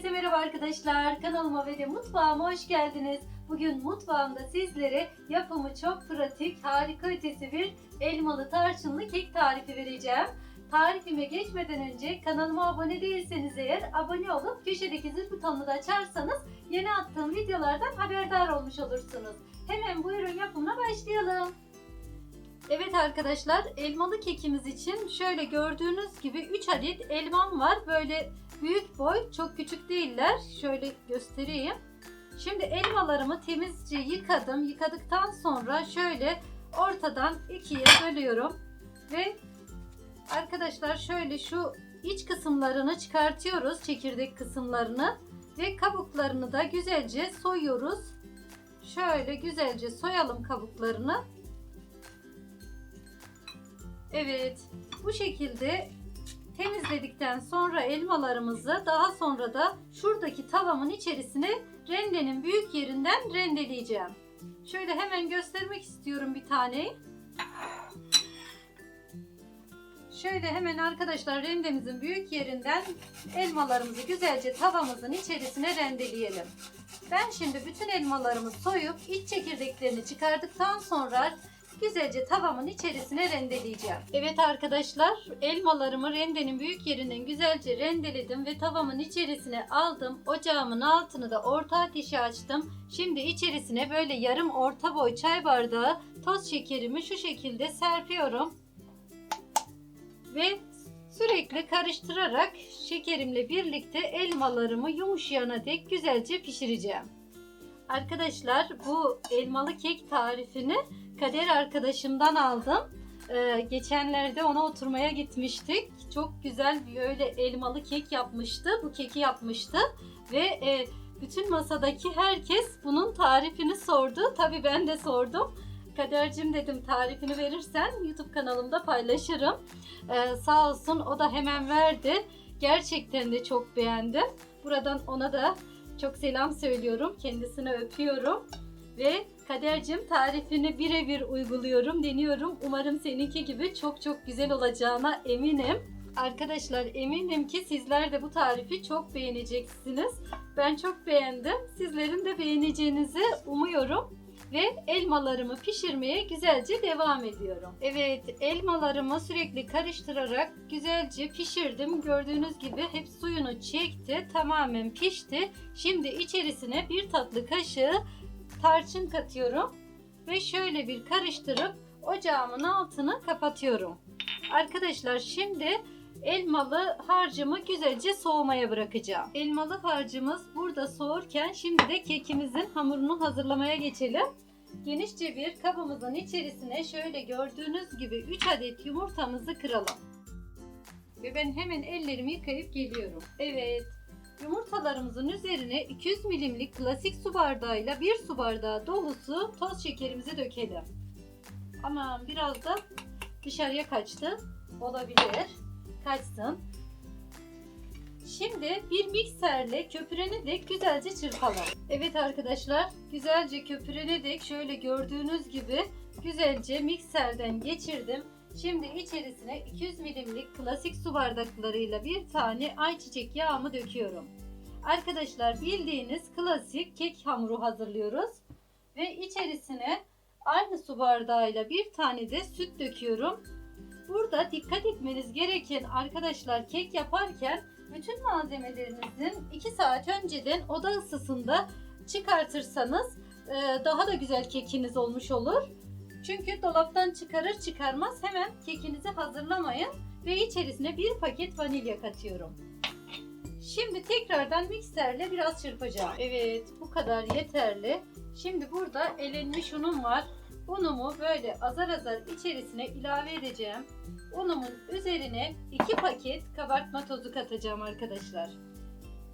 Herkese merhaba arkadaşlar. Kanalıma ve de mutfağıma hoş geldiniz. Bugün mutfağımda sizlere yapımı çok pratik, harika ötesi bir elmalı tarçınlı kek tarifi vereceğim. Tarifime geçmeden önce kanalıma abone değilseniz eğer abone olup köşedeki zil butonunu da açarsanız yeni attığım videolardan haberdar olmuş olursunuz. Hemen buyurun yapımına başlayalım. Evet arkadaşlar elmalı kekimiz için şöyle gördüğünüz gibi 3 adet elmam var. Böyle büyük boy çok küçük değiller. Şöyle göstereyim. Şimdi elmalarımı temizce yıkadım. Yıkadıktan sonra şöyle ortadan ikiye bölüyorum. Ve arkadaşlar şöyle şu iç kısımlarını çıkartıyoruz. Çekirdek kısımlarını. Ve kabuklarını da güzelce soyuyoruz. Şöyle güzelce soyalım kabuklarını. Evet bu şekilde temizledikten sonra elmalarımızı daha sonra da şuradaki tavamın içerisine rendenin büyük yerinden rendeleyeceğim. Şöyle hemen göstermek istiyorum bir taneyi. Şöyle hemen arkadaşlar rendemizin büyük yerinden elmalarımızı güzelce tavamızın içerisine rendeleyelim. Ben şimdi bütün elmalarımı soyup iç çekirdeklerini çıkardıktan sonra güzelce tavamın içerisine rendeleyeceğim. Evet arkadaşlar elmalarımı rendenin büyük yerinden güzelce rendeledim ve tavamın içerisine aldım. Ocağımın altını da orta ateşe açtım. Şimdi içerisine böyle yarım orta boy çay bardağı toz şekerimi şu şekilde serpiyorum. Ve sürekli karıştırarak şekerimle birlikte elmalarımı yumuşayana dek güzelce pişireceğim. Arkadaşlar bu elmalı kek tarifini Kader arkadaşımdan aldım. Ee, geçenlerde ona oturmaya gitmiştik. Çok güzel böyle elmalı kek yapmıştı. Bu keki yapmıştı. Ve e, bütün masadaki herkes bunun tarifini sordu. Tabii ben de sordum. Kadercim dedim tarifini verirsen YouTube kanalımda paylaşırım. Ee, sağ olsun o da hemen verdi. Gerçekten de çok beğendim. Buradan ona da çok selam söylüyorum. Kendisine öpüyorum. Ve Kadercim tarifini birebir uyguluyorum, deniyorum. Umarım seninki gibi çok çok güzel olacağına eminim. Arkadaşlar eminim ki sizler de bu tarifi çok beğeneceksiniz. Ben çok beğendim. Sizlerin de beğeneceğinizi umuyorum. Ve elmalarımı pişirmeye güzelce devam ediyorum. Evet elmalarımı sürekli karıştırarak güzelce pişirdim. Gördüğünüz gibi hep suyunu çekti. Tamamen pişti. Şimdi içerisine bir tatlı kaşığı tarçın katıyorum ve şöyle bir karıştırıp ocağımın altını kapatıyorum. Arkadaşlar şimdi elmalı harcımı güzelce soğumaya bırakacağım. Elmalı harcımız burada soğurken şimdi de kekimizin hamurunu hazırlamaya geçelim. Genişçe bir kabımızın içerisine şöyle gördüğünüz gibi 3 adet yumurtamızı kıralım. Ve ben hemen ellerimi yıkayıp geliyorum. Evet, Yumurtalarımızın üzerine 200 milimlik klasik su bardağıyla 1 su bardağı dolusu toz şekerimizi dökelim. Aman biraz da dışarıya kaçtı. Olabilir. Kaçsın. Şimdi bir mikserle köpürene dek güzelce çırpalım. Evet arkadaşlar güzelce köpürene dek şöyle gördüğünüz gibi güzelce mikserden geçirdim. Şimdi içerisine 200 milimlik klasik su bardaklarıyla bir tane ayçiçek yağımı döküyorum. Arkadaşlar bildiğiniz klasik kek hamuru hazırlıyoruz. Ve içerisine aynı su bardağıyla bir tane de süt döküyorum. Burada dikkat etmeniz gereken arkadaşlar kek yaparken bütün malzemelerinizin 2 saat önceden oda ısısında çıkartırsanız daha da güzel kekiniz olmuş olur. Çünkü dolaptan çıkarır çıkarmaz hemen kekinizi hazırlamayın ve içerisine bir paket vanilya katıyorum. Şimdi tekrardan mikserle biraz çırpacağım. Evet bu kadar yeterli. Şimdi burada elenmiş unum var. Unumu böyle azar azar içerisine ilave edeceğim. Unumun üzerine 2 paket kabartma tozu katacağım arkadaşlar.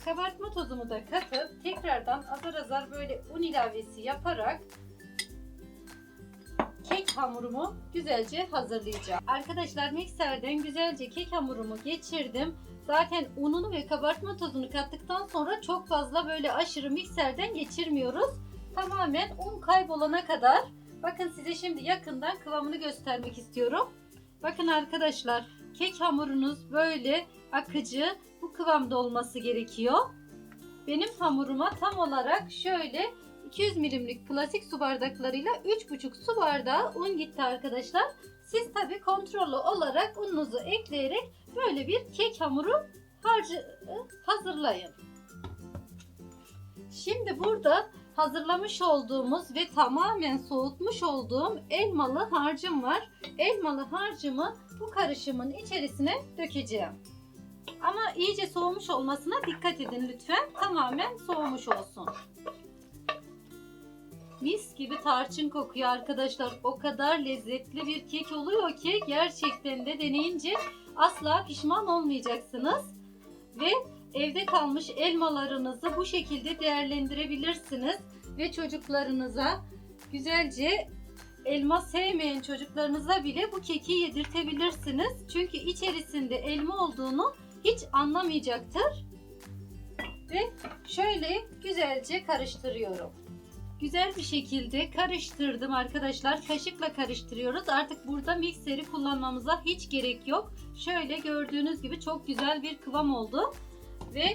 Kabartma tozumu da katıp tekrardan azar azar böyle un ilavesi yaparak kek hamurumu güzelce hazırlayacağım. Arkadaşlar mikserden güzelce kek hamurumu geçirdim. Zaten ununu ve kabartma tozunu kattıktan sonra çok fazla böyle aşırı mikserden geçirmiyoruz. Tamamen un kaybolana kadar. Bakın size şimdi yakından kıvamını göstermek istiyorum. Bakın arkadaşlar kek hamurunuz böyle akıcı bu kıvamda olması gerekiyor. benim hamuruma tam olarak şöyle 200 milimlik plastik su bardaklarıyla 3,5 su bardağı un gitti arkadaşlar. Siz tabi kontrollü olarak ununuzu ekleyerek böyle bir kek hamuru hazırlayın. Şimdi burada hazırlamış olduğumuz ve tamamen soğutmuş olduğum elmalı harcım var. Elmalı harcımı bu karışımın içerisine dökeceğim. Ama iyice soğumuş olmasına dikkat edin lütfen. Tamamen soğumuş olsun. Mis gibi tarçın kokuyor arkadaşlar. O kadar lezzetli bir kek oluyor ki gerçekten de deneyince asla pişman olmayacaksınız. Ve evde kalmış elmalarınızı bu şekilde değerlendirebilirsiniz ve çocuklarınıza güzelce elma sevmeyen çocuklarınıza bile bu keki yedirtebilirsiniz. Çünkü içerisinde elma olduğunu hiç anlamayacaktır. Ve şöyle güzelce karıştırıyorum. Güzel bir şekilde karıştırdım arkadaşlar. Kaşıkla karıştırıyoruz. Artık burada mikseri kullanmamıza hiç gerek yok. Şöyle gördüğünüz gibi çok güzel bir kıvam oldu. Ve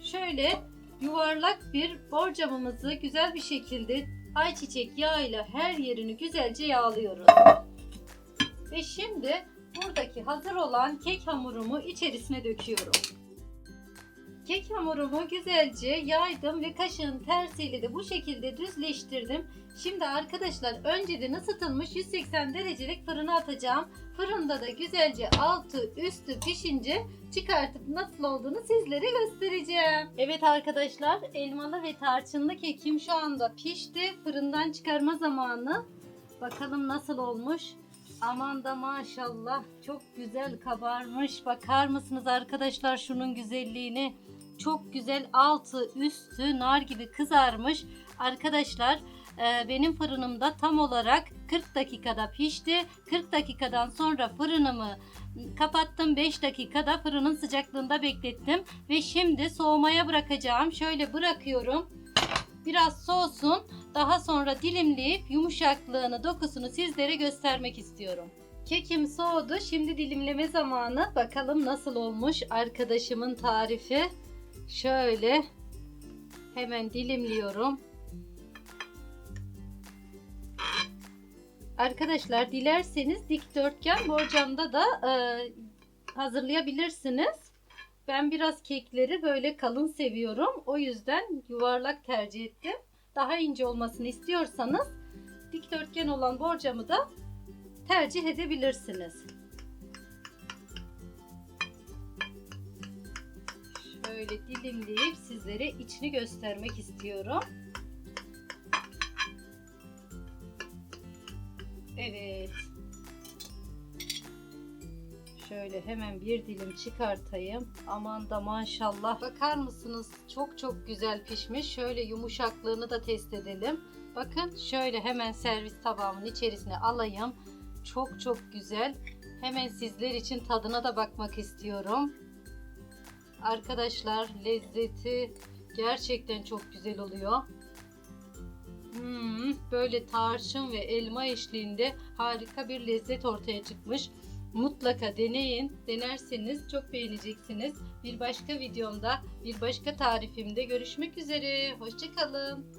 şöyle yuvarlak bir borcamımızı güzel bir şekilde ayçiçek yağıyla her yerini güzelce yağlıyoruz. Ve şimdi buradaki hazır olan kek hamurumu içerisine döküyorum. Kek hamurumu güzelce yaydım ve kaşığın tersiyle de bu şekilde düzleştirdim. Şimdi arkadaşlar önceden ısıtılmış 180 derecelik fırına atacağım. Fırında da güzelce altı üstü pişince çıkartıp nasıl olduğunu sizlere göstereceğim. Evet arkadaşlar elmalı ve tarçınlı kekim şu anda pişti. Fırından çıkarma zamanı. Bakalım nasıl olmuş. Aman da maşallah çok güzel kabarmış. Bakar mısınız arkadaşlar şunun güzelliğini? Çok güzel altı üstü nar gibi kızarmış. Arkadaşlar e, benim fırınımda tam olarak 40 dakikada pişti. 40 dakikadan sonra fırınımı kapattım. 5 dakikada fırının sıcaklığında beklettim. Ve şimdi soğumaya bırakacağım. Şöyle bırakıyorum. Biraz soğusun. Daha sonra dilimleyip yumuşaklığını, dokusunu sizlere göstermek istiyorum. Kekim soğudu. Şimdi dilimleme zamanı. Bakalım nasıl olmuş arkadaşımın tarifi. Şöyle hemen dilimliyorum. Arkadaşlar dilerseniz dikdörtgen borcamda da e, hazırlayabilirsiniz. Ben biraz kekleri böyle kalın seviyorum. O yüzden yuvarlak tercih ettim. Daha ince olmasını istiyorsanız dikdörtgen olan borcamı da tercih edebilirsiniz. Şöyle dilimleyip sizlere içini göstermek istiyorum. Evet. Şöyle hemen bir dilim çıkartayım. Aman da maşallah. Bakar mısınız? Çok çok güzel pişmiş. Şöyle yumuşaklığını da test edelim. Bakın şöyle hemen servis tabağımın içerisine alayım. Çok çok güzel. Hemen sizler için tadına da bakmak istiyorum. Arkadaşlar lezzeti gerçekten çok güzel oluyor. Hmm, böyle tarçın ve elma eşliğinde harika bir lezzet ortaya çıkmış. Mutlaka deneyin. Denerseniz çok beğeneceksiniz. Bir başka videomda, bir başka tarifimde görüşmek üzere. Hoşçakalın.